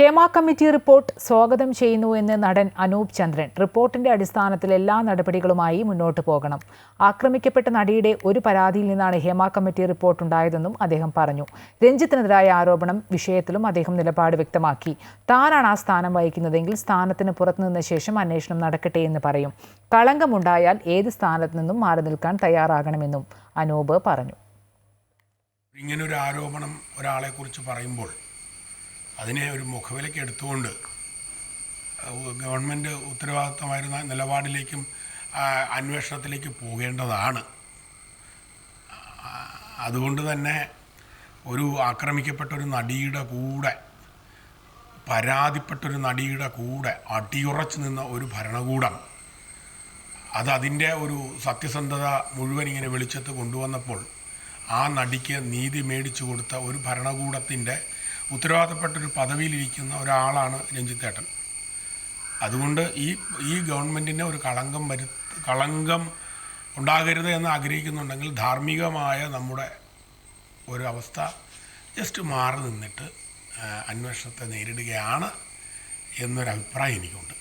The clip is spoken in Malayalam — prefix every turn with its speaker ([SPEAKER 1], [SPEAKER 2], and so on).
[SPEAKER 1] ഹേമ കമ്മിറ്റി റിപ്പോർട്ട് സ്വാഗതം ചെയ്യുന്നു എന്ന് നടൻ അനൂപ് ചന്ദ്രൻ. റിപ്പോർട്ടിന്റെ അടിസ്ഥാനത്തിൽ എല്ലാ നടപടികളുമായി മുന്നോട്ട് പോകണം. ആക്രമിക്കപ്പെട്ട നടിയുടെ ഒരു പരാതിയിൽ നിന്നാണ് ഹേമ കമ്മിറ്റി റിപ്പോർട്ട് ഉണ്ടായതെന്നും അദ്ദേഹം പറഞ്ഞു. രഞ്ജിത്തിനെതിരായ ആരോപണം വിഷയത്തിലും അദ്ദേഹം നിലപാട് വ്യക്തമാക്കി. താനാണ് ആ സ്ഥാനം വഹിക്കുന്നതെങ്കിൽ സ്ഥാനത്തിന് പുറത്തുനിന്ന ശേഷം അന്വേഷണം നടക്കട്ടെ എന്ന് പറയും. കളങ്കമുണ്ടായാൽ ഏത് സ്ഥാനത്ത് നിന്നും മാറി നിൽക്കാൻ തയ്യാറാകണമെന്നും അനൂപ് പറഞ്ഞു.
[SPEAKER 2] ഇങ്ങനൊരു ആരോപണം ഒരാളെക്കുറിച്ച് പറയുമ്പോൾ അതിനെ ഒരു മുഖവിലയ്ക്ക് എടുത്തുകൊണ്ട് ഗവൺമെന്റ് ഉത്തരവാദിത്തമായിരുന്ന നിലപാടിലേക്കും അന്വേഷണത്തിലേക്ക് പോകേണ്ടതാണ്. അതുകൊണ്ട് തന്നെ ഒരു ആക്രമിക്കപ്പെട്ട ഒരു നടിയുടെ കൂടെ പരാതിപ്പെട്ടൊരു നടിയുടെ കൂടെ അടിയുറച്ചു നിന്ന ഒരു ഭരണകൂടം അത് അതിന്റെ ഒരു സത്യസന്ധത മുഴുവൻ ഇങ്ങനെ വെളിച്ചത്ത് കൊണ്ടുവന്നപ്പോൾ ആ നടിക്ക് നീതി മേടിച്ചു കൊടുത്ത ഒരു ഭരണകൂടത്തിന്റെ ഉത്തരവാദിത്തപ്പെട്ടൊരു പദവിയിലിരിക്കുന്ന ഒരാളാണ് രഞ്ജിത്തേട്ടൻ അതുകൊണ്ട് ഈ ഈ ഗവൺമെന്റിന് ഒരു കളങ്കം വരു കളങ്കം ഉണ്ടാകരുത് എന്ന് ആഗ്രഹിക്കുന്നുണ്ടെങ്കിൽ ധാർമ്മികമായ നമ്മുടെ ഒരു അവസ്ഥ ജസ്റ്റ് മാറി നിന്നിട്ട് അന്വേഷണത്തെ നേരിടുകയാണ് എന്നൊരഭിപ്രായം എനിക്കുണ്ട്.